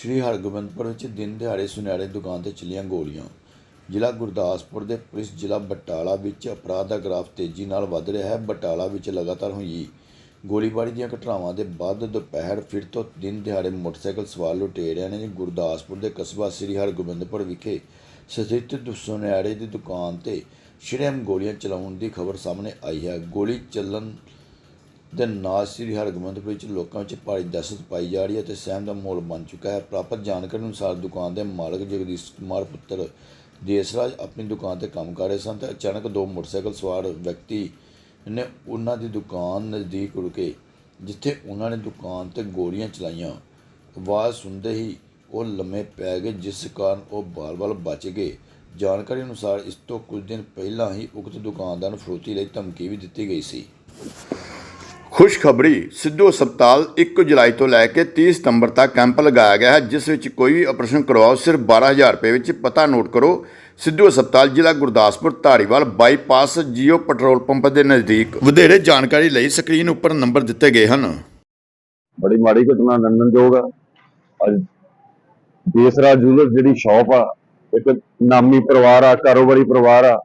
ਸ਼੍ਰੀ ਹਰਗੋਬਿੰਦਪੁਰ ਵਿੱਚ ਦਿਨ ਦਿਹਾੜੇ ਸੁਨਿਆਰੇ ਦੁਕਾਨ ਤੇ ਚੱਲੀਆਂ ਗੋਲੀਆਂ। ਜ਼ਿਲ੍ਹਾ ਗੁਰਦਾਸਪੁਰ ਦੇ ਪੁਲਿਸ ਜ਼ਿਲ੍ਹਾ ਬਟਾਲਾ ਵਿੱਚ ਅਪਰਾਧ ਦਾ ਗ੍ਰਾਫ ਤੇਜ਼ੀ ਨਾਲ ਵੱਧ ਰਿਹਾ ਹੈ। ਬਟਾਲਾ ਵਿੱਚ ਲਗਾਤਾਰ ਹੋਈ ਗੋਲੀਬਾਰੀ ਦੀਆਂ ਘਟਨਾਵਾਂ ਦੇ ਬਾਅਦ ਦੁਪਹਿਰ ਫਿਰ ਤੋਂ ਦਿਨ ਦਿਹਾੜੇ ਮੋਟਰਸਾਈਕਲ ਸਵਾਰ ਲੁਟੇਰਿਆਂ ਨੇ ਗੁਰਦਾਸਪੁਰ ਦੇ ਕਸਬਾ ਸ੍ਰੀ ਹਰਗੋਬਿੰਦਪੁਰ ਵਿਖੇ ਸਥਿਤ ਸੁਨਿਆਰੇ ਦੀ ਦੁਕਾਨ ਤੇ ਸ਼ਰੇਆਮ ਗੋਲੀਆਂ ਚਲਾਉਣ ਦੀ ਖਬਰ ਸਾਹਮਣੇ ਆਈ ਹੈ। ਗੋਲੀ ਚੱਲਣ ਦੇ ਨਾਲ ਸ੍ਰੀ ਹਰਗੋਬਿੰਦਪੁਰ ਵਿੱਚ ਲੋਕਾਂ ਵਿੱਚ ਭਾਰੀ ਦਹਿਸ਼ਤ ਪਾਈ ਜਾ ਰਹੀ ਹੈ ਤੇ ਸਹਿਮ ਦਾ ਮਾਹੌਲ ਬਣ ਚੁੱਕਾ ਹੈ। ਪ੍ਰਾਪਤ ਜਾਣਕਾਰੀ ਅਨੁਸਾਰ ਦੁਕਾਨ ਦੇ ਮਾਲਕ ਜਗਦੀਸ਼ ਕੁਮਾਰ ਪੁੱਤਰ ਦੇਸਰਾਜ ਆਪਣੀ ਦੁਕਾਨ ਤੇ ਕੰਮ ਕਰ ਰਹੇ ਸਨ ਤੇ ਅਚਾਨਕ ਦੋ ਮੋਟਰਸਾਈਕਲ ਸਵਾਰ ਵਿਅਕਤੀ ਨੇ ਉਹਨਾਂ ਦੀ ਦੁਕਾਨ ਨਜ਼ਦੀਕ ਰੁਕੇ ਜਿੱਥੇ ਉਹਨਾਂ ਨੇ ਦੁਕਾਨ ਤੇ ਗੋਲੀਆਂ ਚਲਾਈਆਂ। ਆਵਾਜ਼ ਸੁਣਦੇ ਹੀ ਉਹ ਲੰਮੇ ਪੈ ਗਏ, ਜਿਸ ਕਾਰਨ ਉਹ ਬਾਲ-ਬਾਲ ਬਚ ਗਏ। ਜਾਣਕਾਰੀ ਅਨੁਸਾਰ ਇਸ ਤੋਂ ਕੁਝ ਦਿਨ ਪਹਿਲਾਂ ਹੀ ਉਕਤ ਦੁਕਾਨਦਾਰ ਨੂੰ ਫਰੋਤੀ ਲਈ ਧਮਕੀ ਵੀ ਦਿੱਤੀ ਗਈ ਸੀ। ਖੁਸ਼ਖਬਰੀ ਸਿੱਧੂ ਹਸਪਤਾਲ 1 ਜੁਲਾਈ ਤੋਂ ਲੈ ਕੇ 30 ਸਤੰਬਰ ਤੱਕ ਕੈਂਪ ਲਗਾਇਆ ਗਿਆ ਹੈ, ਜਿਸ ਵਿੱਚ ਕੋਈ ਵੀ ਆਪਰੇਸ਼ਨ ਕਰਵਾਓ, ਸਿਰਫ 12000 ਰੁਪਏ ਵਿੱਚ ਪਤਾ ਨੋਟ ਕਰੋ। ਸਿੱਧੂ ਹਸਪਤਾਲ ਜ਼ਿਲ੍ਹਾ Gurdaspur Dhariwal bypass Jio petrol pump ਦੇ ਨਜ਼ਦੀਕ। ਵਧੇਰੇ ਜਾਣਕਾਰੀ ਲਈ ਸਕਰੀਨ ਉੱਪਰ ਨੰਬਰ ਦਿੱਤੇ ਗਏ ਹਨ। ਬੜੀ ਮਾੜੀ ਘਟਨਾ ਨੰਦਨਯੋਗ ਆ। ਅੱਜ ਦੇਸਰਾ ਜੂਲਰ ਜਿਹੜੀ ਸ਼ਾਪ ਆ, ਇੱਕ ਨਾਮੀ ਪਰਿਵਾਰ ਆ, ਕਾਰੋਬਾਰੀ ਪਰਿਵਾਰ ਆ,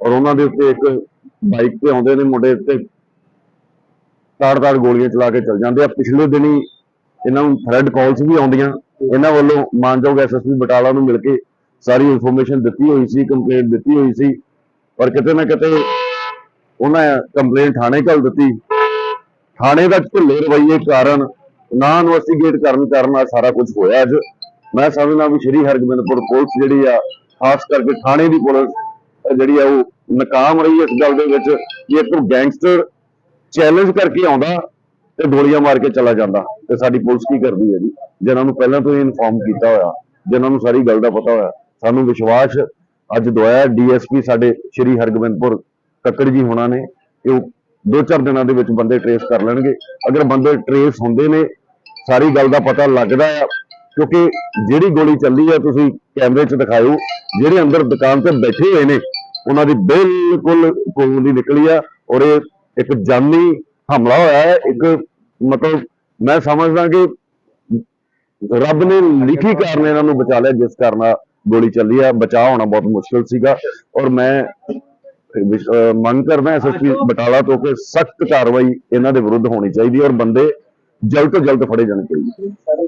ਔਰ ਉਹਨਾਂ ਦੇ ਉੱਤੇ ਇੱਕ ਬਾਈਕ ਤੇ ਆਉਂਦੇ ਨੇ ਮੁੰਡੇ ਤੇ ਤਾੜ-ਤਾੜ ਗੋਲੀਆਂ ਚਲਾ ਕੇ ਚੱਲ ਜਾਂਦੇ ਆ। ਪਿਛਲੇ ਦਿਨੀ ਇਹਨਾਂ ਨੂੰ ਥ੍ਰੈਡ ਕਾਲਸ ਵੀ ਆਉਂਦੀਆਂ। ਇਹਨਾਂ ਵੱਲੋਂ ਮਾਨਯੋਗ ਐਸਐਸਪੀ ਬਟਾਲਾ ਨੂੰ ਮਿਲ ਕੇ ਸਾਰੀ ਇਨਫੋਰਮੇਸ਼ਨ ਦਿੱਤੀ ਹੋਈ ਸੀ ਕੰਪਲੇਂਟ ਦਿੱਤੀ ਹੋਈ ਸੀ। ਪਰ ਕਿਤੇ ਨਾ ਕਿਤੇ ਉਹਨਾਂ ਕੰਪਲੇਂਟ ਥਾਣੇ ਘੱਲ ਦਿੱਤੀ। ਥਾਣੇ ਦਾ ਢਿੱਲੇ ਰਵੱਈਏ ਕਾਰਨ ਨਾ ਇਨਵੈਸਟੀਗੇਟ ਕਰਨ ਕਾਰਨ ਆ ਸਾਰਾ ਕੁਝ ਹੋਇਆ ਅੱਜ। ਮੈਂ ਸਮਝਦਾ ਵੀ ਸ਼੍ਰੀ ਹਰਗੋਬਿੰਦਪੁਰ ਪੁਲਿਸ ਜਿਹੜੀ ਆ, ਖਾਸ ਕਰਕੇ ਥਾਣੇ ਦੀ ਪੁਲਿਸ ਜਿਹੜੀ ਆ, ਉਹ ਨਾਕਾਮ ਰਹੀ ਇਸ ਗੱਲ ਦੇ ਵਿੱਚ ਕਿ ਇੱਕ ਗੈਂਗਸਟਰ ਚੈਲੰਜ ਕਰਕੇ ਆਉਂਦਾ ਤੇ ਗੋਲੀਆਂ ਮਾਰ ਕੇ ਚਲਾ ਜਾਂਦਾ। ਤੇ ਸਾਡੀ ਪੁਲਿਸ ਕੀ ਕਰਦੀ ਹੈ ਜੀ? ਜਿਨ੍ਹਾਂ ਨੂੰ ਪਹਿਲਾਂ ਤੋਂ ਹੀ ਇਨਫੋਰਮ ਕੀਤਾ ਹੋਇਆ, ਜਿਨ੍ਹਾਂ ਨੂੰ ਸਾਰੀ ਗੱਲ ਦਾ ਪਤਾ ਹੋਇਆ, ਸਾਨੂੰ ਵਿਸ਼ਵਾਸ ਅੱਜ ਦਵਾਇਆ ਡੀਐਸਪੀ ਸਾਡੇ ਸ਼੍ਰੀ ਹਰਗੋਬਿੰਦਪੁਰ ਕੱਕੜ ਜੀ ਹੋਣਾ ਨੇ, ਕਿ ਉਹ ਦੋ ਚਾਰ ਦਿਨਾਂ ਦੇ ਵਿੱਚ ਬੰਦੇ ਟਰੇਸ ਕਰ ਲੈਣਗੇ। ਅਗਰ ਬੰਦੇ ਟਰੇਸ ਹੁੰਦੇ ਨੇ, ਸਾਰੀ ਗੱਲ ਦਾ ਪਤਾ ਲੱਗਦਾ ਆ, ਕਿਉਂਕਿ ਜਿਹੜੀ ਗੋਲੀ ਚੱਲੀ ਆ, ਤੁਸੀਂ ਕੈਮਰੇ 'ਚ ਦਿਖਾਇਓ, ਜਿਹੜੇ ਅੰਦਰ ਦੁਕਾਨ ਤੇ ਬੈਠੇ ਹੋਏ ਨੇ, ਉਹਨਾਂ ਦੀ ਬਿਲਕੁਲ ਖੂਨ ਦੀ ਨਿਕਲੀ ਆ ਔਰ ਇਹ ਇੱਕ ਜਾਨੀ ਹਮਲਾ ਹੋਇਆ ਹੈ, ਇੱਕ ਮਤਲਬ ਮੈਂ ਸਮਝਦਾ ਕਿ ਰੱਬ ਨੇ ਲਿਖੀ ਕਾਰਨ ਇਹਨਾਂ ਨੂੰ ਬਚਾ ਲਿਆ, ਜਿਸ ਕਾਰਨ ਗੋਲੀ ਚੱਲੀ ਆ ਬਚਾ ਹੋਣਾ ਬਹੁਤ ਮੁਸ਼ਕਲ ਸੀਗਾ ਔਰ ਮੈਂ ਮੰਗ ਕਰਦਾ ਐਸਐਸਪੀ ਬਟਾਲਾ ਤੋਂ ਕਿ ਸਖਤ ਕਾਰਵਾਈ ਇਹਨਾਂ ਦੇ ਵਿਰੁੱਧ ਹੋਣੀ ਚਾਹੀਦੀ ਹੈ ਔਰ ਬੰਦੇ ਜਲਦ ਤੋਂ ਜਲਦ ਫੜੇ ਜਾਣੇ ਚਾਹੀਦੇ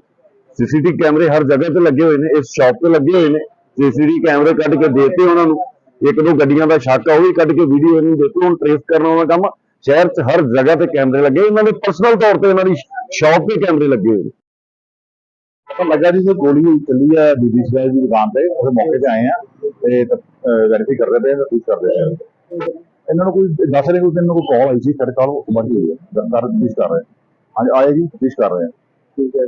ਸੀਸੀਟੀਵੀ ਕੈਮਰੇ ਹਰ ਜਗ੍ਹਾ ਤੇ ਲੱਗੇ ਹੋਏ ਨੇ, ਇਸ ਸ਼ਾਪ ਤੇ ਲੱਗੇ ਹੋਏ ਨੇ, ਸੀਸੀਟੀਵੀ ਕੈਮਰੇ ਕੱਢ ਕੇ ਦੇਤੇ ਉਹਨਾਂ ਨੂੰ, ਇੱਕ ਦੋ ਗੱਡੀਆਂ ਦਾ ਸ਼ੱਕ ਆ ਉਹ ਵੀ ਕੱਢ ਕੇ ਵੀਡੀਓ ਇਹਨੂੰ ਦੇਤੇ, ਹੁਣ ਟ੍ਰੇਸ ਕਰਨ ਵਾਲਾ ਕੰਮ ਸ਼ਹਿਰ 'ਚ ਹਰ ਜਗ੍ਹਾ ਤੇ ਕੈਮਰੇ ਲੱਗੇ ਇਹਨਾਂ ਦੇ ਪਰਸਨਲ ਤੌਰ ਤੇ ਇਹਨਾਂ ਦੀ ਸ਼ਾਪ ਤੇ ਕੈਮਰੇ ਲੱਗੇ ਹੋਏ ਨੇ। ਪਤਾ ਲੱਗਾ ਜੀ ਕਿ ਗੋਲੀ ਚੱਲੀ ਆ ਬੀਬੀ ਸਰਾਜ ਦੀ ਦੁਕਾਨ ਤੇ ਉਹਦੇ ਮੌਕੇ ਤੇ ਆਏ ਆ ਤੇ ਵੈਰੀਫਾਈ ਕਰ ਰਹੇ ਪਏ ਤਫਤੀਸ਼ ਕਰ ਰਹੇ ਆ। ਇਹਨਾਂ ਨੂੰ ਕੋਈ ਦੱਸ ਰਹੇ ਕੋਈ ਇਹਨਾਂ ਨੂੰ ਕੋਈ ਕਾਲ ਆਈ ਸੀ ਸਾਡੇ ਕੋਲ ਉਹ ਬਾਕੀ ਹੋਈ ਹੈ ਦਰਦਾਰ ਤਫਤੀਸ਼ ਕਰ ਰਹੇ ਹਾਂ। ਆਏ ਜੀ ਤਫਤੀਸ਼ ਕਰ ਰਹੇ ਆ। ਠੀਕ ਹੈ